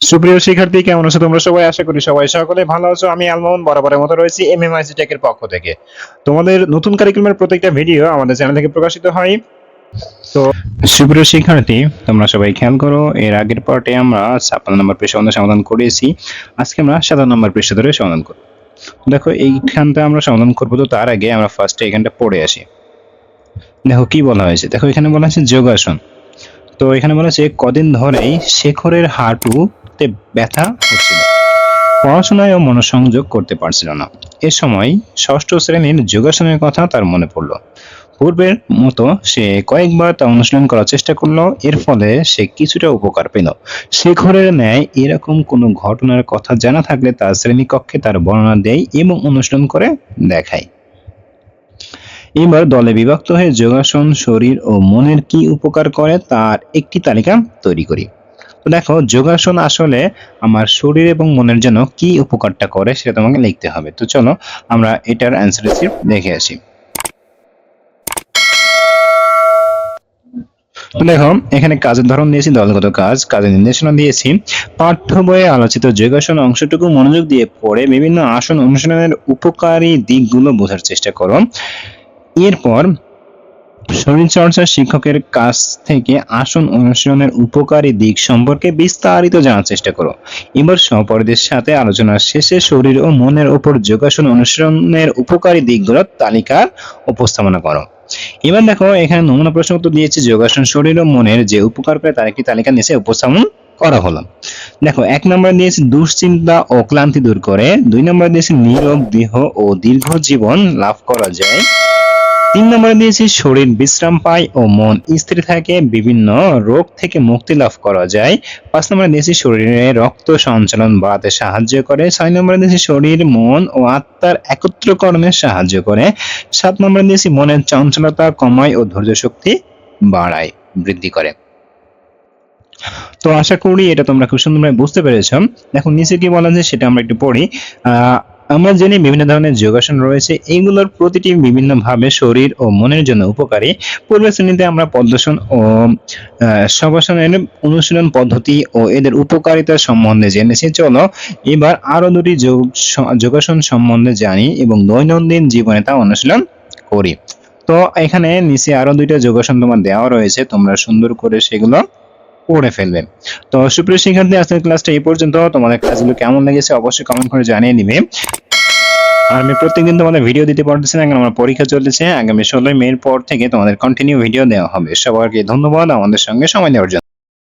সুপ্রিয় শিক্ষার্থী, কেমন আছো তোমরা সবাই? আশা করি সবাই সকলে ভালো আছো। আমি আলমোহন বরাবরের মতো রয়েছি এমএমআইসি টেকের পক্ষ থেকে। তোমাদের নতুন কারিকুলামের প্রত্যেকটা ভিডিও আমাদের চ্যানেল থেকে প্রকাশিত হয়। তো, সুপ্রিয় শিক্ষার্থী, তোমরা সবাই খেয়াল করো, এর আগের পার্টে আমরা ছাপ্পান্ন নম্বর পৃষ্ঠা আমাদের সমাধান করেছি। আজকে আমরা সাতান্ন নম্বর পৃষ্ঠা ধরে সমাধান করব। দেখো, এইখানটা আমরা সমাধান করব তো তার আগে আমরা ফার্স্টে এখানটা পড়ে আসি। দেখো, কি বলা হয়েছে? দেখো, এখানে বলা হয়েছে যোগাসন। তো এখানে বলা হয়েছে কদিন ধরেই শেখরের হাঁটুতে ব্যথা হচ্ছিল। পড়াশোনায় ও মনোসংযোগ করতে পারছিল না। এ সময় ষষ্ঠ শ্রেণির যোগাসনের কথা তার মনে পড়ল। পূর্বের মতো সে কয়েকবার তা অনুশীলন করার চেষ্টা করল, এর ফলে সে কিছুটা উপকার পেল। শেখরের ন্যায় এরকম কোনো ঘটনার কথা জানা থাকলে তার শ্রেণীকক্ষে তার বর্ণনা দেয় এবং অনুশীলন করে দেখায়। এবার দলে বিভক্ত হয়ে যোগাসন, শরীর ও মনের কি উপকার করে তার একটি তালিকা তৈরি করি। তো দেখো, যোগাসন আসলে আমার শরীর এবং মনের জন্য কি উপকারটা করে সেটা তোমাকে লিখতে হবে। তো চলো, আমরা এটার অ্যান্সার দেখে আসি। দেখো, এখানে কাজের ধরন দিয়েছি, দলগত কাজ, কাজের নির্দেশনা দিয়েছি। পাঠ্য বইয়ে আলোচিত যোগাসন অংশটুকু মনোযোগ দিয়ে পড়ে বিভিন্ন আসন অনুশীলনের উপকারী দিকগুলো বোঝার চেষ্টা করো। এরপর শরীরচর্চা শিক্ষকের কাছ থেকে আসন অনুশীলনের উপকারী দিক সম্পর্কে বিস্তারিত জানার চেষ্টা করো। এবার সহপাঠীদের সাথে আলোচনার শেষে শরীর ও মনের উপর যোগাসন অনুশীলনের উপকারী দিকগুলোর তালিকার উপস্থাপনা করো। এবার দেখো, এখানে নমুনা প্রশ্ন উত্তর দিয়েছে, যোগাসন শরীর ও মনের যে উপকার করে তার একটি তালিকা নিচে উপস্থাপন করা হলো। দেখো, এক নম্বর দিয়েছে দুশ্চিন্তা ও ক্লান্তি দূর করে, দুই নম্বর দিয়েছে নীরব দেহ ও দীর্ঘ জীবন লাভ করা যায়। তিন নম্বরে দিয়েছি শরীর বিশ্রাম পায় ও মন স্থির থাকে, বিভিন্ন রোগ থেকে মুক্তি লাভ করা যায়। পাঁচ নম্বরে দিয়েছি শরীরে রক্ত সঞ্চালন বাড়াতে সাহায্য করে। ছয় নম্বরে দিয়েছি শরীর, মন ও আত্মার একত্রকরণে সাহায্য করে। সাত নম্বরে দিয়েছি মনের চঞ্চলতা কমায় ও ধৈর্য শক্তি বাড়ায়, বৃদ্ধি করে। তো আশা করি এটা তোমরা খুব সুন্দরভাবে বুঝতে পেরেছ। দেখো, নিচে কি বলা যায় সেটা আমরা একটু পড়ি। আমরা জানি বিভিন্ন ধরনের যোগাসন রয়েছে এইগুলোর প্রতিটি বিভিন্নভাবে শরীর ও মনের জন্য উপকারী। পূর্বের শ্রেণীতে আমরা পদ্মাসন ও শবাসনের অনুশীলন পদ্ধতি ও এদের উপকারিতা সম্বন্ধে জেনেছি। চলো, এবার আরও দুটি যোগ- যোগাসন সম্বন্ধে জানি এবং দৈনন্দিন জীবনে তা অনুশীলন করি। তো এখানে নিচে আরও দুইটা যোগাসন তোমার দেওয়া রয়েছে, তোমরা সুন্দর করে সেগুলো পড়ে ফেলবে তো সুপ্রিয় শিক্ষার্থী, আজকের ক্লাসটা এই পর্যন্ত। তোমাদের ক্লাসগুলো কেমন লেগেছে অবশ্যই কমেন্ট করে জানিয়ে নিবে আর আমি প্রত্যেকদিন তোমাদের ভিডিও দিতে পারতেছি না, কারণ আমার পরীক্ষা চলতেছে। আগামী ষোলোই মের পর থেকে তোমাদের কন্টিনিউ ভিডিও দেওয়া হবে। সবাইকে ধন্যবাদ। আমাদের সঙ্গে সময় দেওয়ার জন্য।